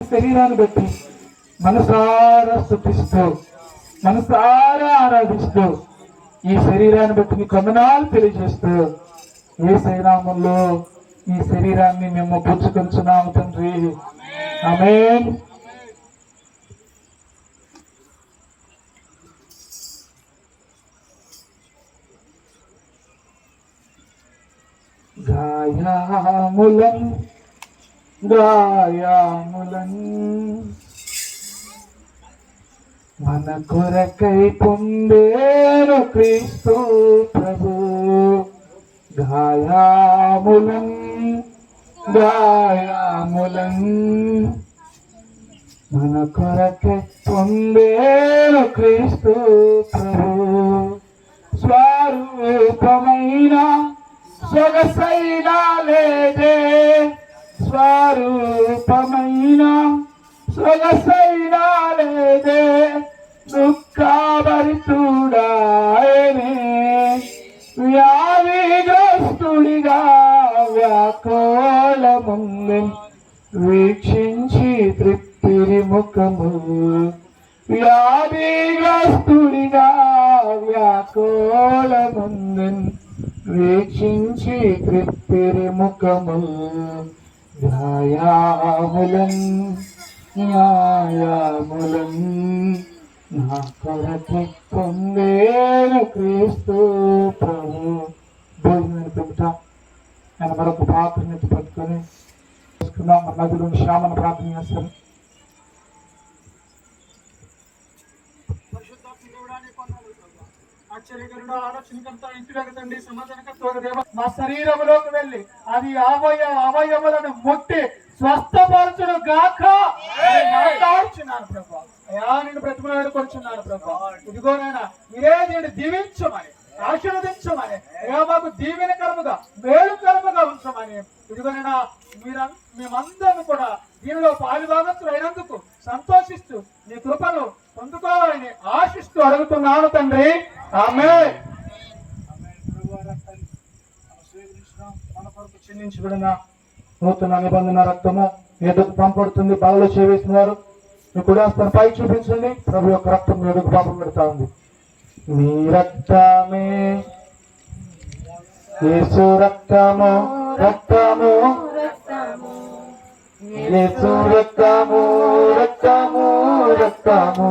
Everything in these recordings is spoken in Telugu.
శరీరాన్ని బట్టి మనసారా స్థుతిస్తూ మనసారా ఆరాధిస్తూ ఈ శరీరాన్ని బట్టి నీ కొందనాలు తెలియజేస్తూ ఏ శరీరామంలో ఈ శరీరాన్ని మేము పుచ్చుకొంచున్నాము తండ్రి. ఆమేన్. గాయాములం గాయాములన్ మన కొరకై పొందేను క్రీస్తు ప్రభు. గాయాములన్ గాయాములన్ మన కొరకై పొందేను క్రీస్తు ప్రభు. స్వరూపమైన సొగసైనా లేదే. స్వరూపమైన సొగసైన లేదే దుఃఖభరితుడాయనే వ్యాధిగ్రస్తుడిగా వ్యాకోళముంది వీక్షించి తృప్తిరి ముఖము. వ్యాధిగ్రస్తుడిగా వ్యాకోళముంది వీక్షించి తృప్తిరి ముఖము. న్యాయాములన్ న్యాయాములన్ నా కొరకై పొందేను క్రీస్తు ప్రభు భోజనం పెంట ఆయన మరొక పాత్రని ఎత్తి పట్టుకొని చేసుకుందాం మన నదులను శ్యామను ప్రార్థన చేస్తాం. ఆశ్చర్యకరుడు ఆలోచనకర్త ఇంటిలోకి తండ్రి సమాధానకర్త మా శరీరంలోకి వెళ్ళి అది అవయ అవయవలను ముట్టి స్వస్థపరచుడు గాక అని మాట్లాడుచున్నాను ప్రభా. అయా నేను బ్రతుకులాడు ప్రభా. ఇదిగోనైనా మీరే నేను దీవించమని ఆశీర్వదించమని అయ్యా మాకు దీవెనకరముగా మేలుకరముగా ఉంచమని. ఇదిగోనైనా మీర మేమందరం కూడా దీనిలో పాలుభాగస్తులు అయినందుకు సంతోషిస్తూ నీ కృపను పొందుకోవాలని ఆశిస్తూ అడుగుతున్నాను తండ్రి. ఆమె మన కొరకు చెల్లించబడిన నూతన నిబంధన రక్తము ఎదుగు పంపడుతుంది బాలలో చేవేసిన వారు మీ కూడా హస్తాన్ని పై చూపించండి. ప్రభు యొక్క రక్తం మీ ఎదుగు పాపం పెడతా ఉంది. మీ రక్తమే యేసు రక్తము రక్తము. యేసు రక్తము రక్తము రక్తము.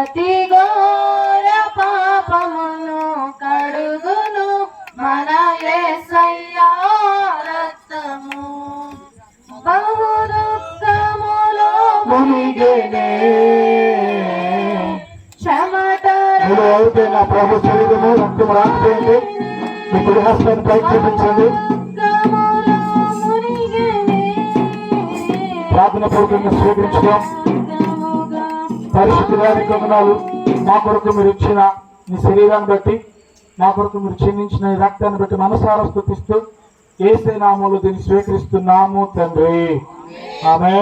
ప్రతి ఘోర పాపమును కడుగును మన యేసయ్యా రక్తము. బహు దుఃఖములో మునిగేనే. మూడు అయితే నా ప్రభు శరీరము రక్తం రాకపోయింది మీ కుడి హస్తాన్ని పైకి చూపించండి. ప్రార్థన పూర్వకంగా స్వీకరించుకోం పరిశుద్ధి గారి మా కొరకు మీరు ఇచ్చిన మీ శరీరాన్ని బట్టి మా కొరకు మీరు చెందించిన ఈ రక్తాన్ని బట్టి మనసారా స్థుతిస్తూ ఏసే నామూలు దీన్ని స్వీకరిస్తున్నాము తండ్రి. ఆమె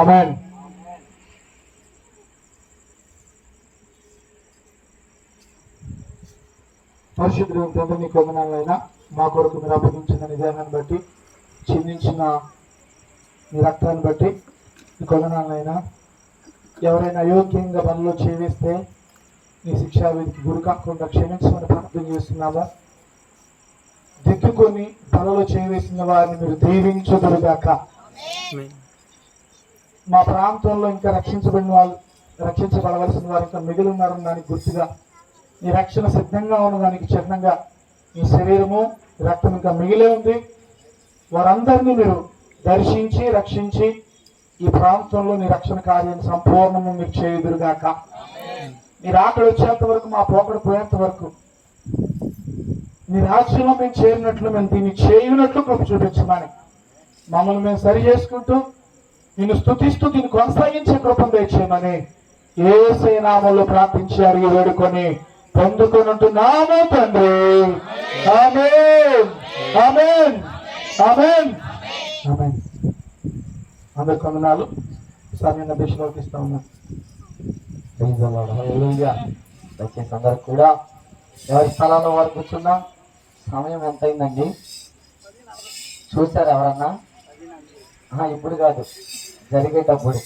ఆమె పరిశుద్ధుడు తండ్రి నీ కొందనాలైనా మా కొరకు మీరు అప్పగించిన నిదానాన్ని బట్టి చిందించిన మీ రక్తాన్ని బట్టి మీ కొందనాలైనా ఎవరైనా అయోగ్యంగా పనిలో చేవేస్తే నీ శిక్షా విధికి గురి కాకుండా క్షమించమని ప్రార్థన చేస్తున్నాము. దిక్కుకొని పనులు చేయవేసిన వారిని మీరు దీవించుదురుగాక. మా ప్రాంతంలో ఇంకా రక్షించబడిన వాళ్ళు రక్షించబడవలసిన వారు ఇంకా మిగిలి ఉన్నారని దానికి గుర్తుగా నీ రక్షణ సిద్ధంగా ఉన్న దానికి చిహ్నంగా నీ శరీరము రక్తం ఇంకా మిగిలే ఉంది. వారందరినీ మీరు దర్శించి రక్షించి ఈ ప్రాంతంలో నీ రక్షణ కార్యం సంపూర్ణము మీరు చేయుదురుగాక. మీరు ఆకలి వచ్చేంత వరకు మా పోకడ పోయేంత వరకు. మీ రాజ్యంలో మేము చేరినట్లు మేము దీన్ని చేయునట్లు కృప చూపించమని మమ్మల్ని మేము సరి చేసుకుంటూ నిన్ను స్తుతిస్తూ దీన్ని కొనసాగించే కృపను తెచ్చేయమని ఏ నామంలో ప్రార్థించి అడిగి వేడుకొని పొందుకొనుంటున్నాము తండ్రి. ఆమేన్. ఆమేన్. ఆమేన్. ఆమేన్. అందరికి వందనాలు. సమయంగా దిశలోకి ఇస్తా ఉన్నాను దయచేసి అందరు కూడా ఎవరి స్థలాల్లో వారు కూర్చున్నా సమయం ఎంత అయిందండి చూసారు ఎవరన్నా? ఆహా, ఇప్పుడు కాదు. జరిగేటప్పుడు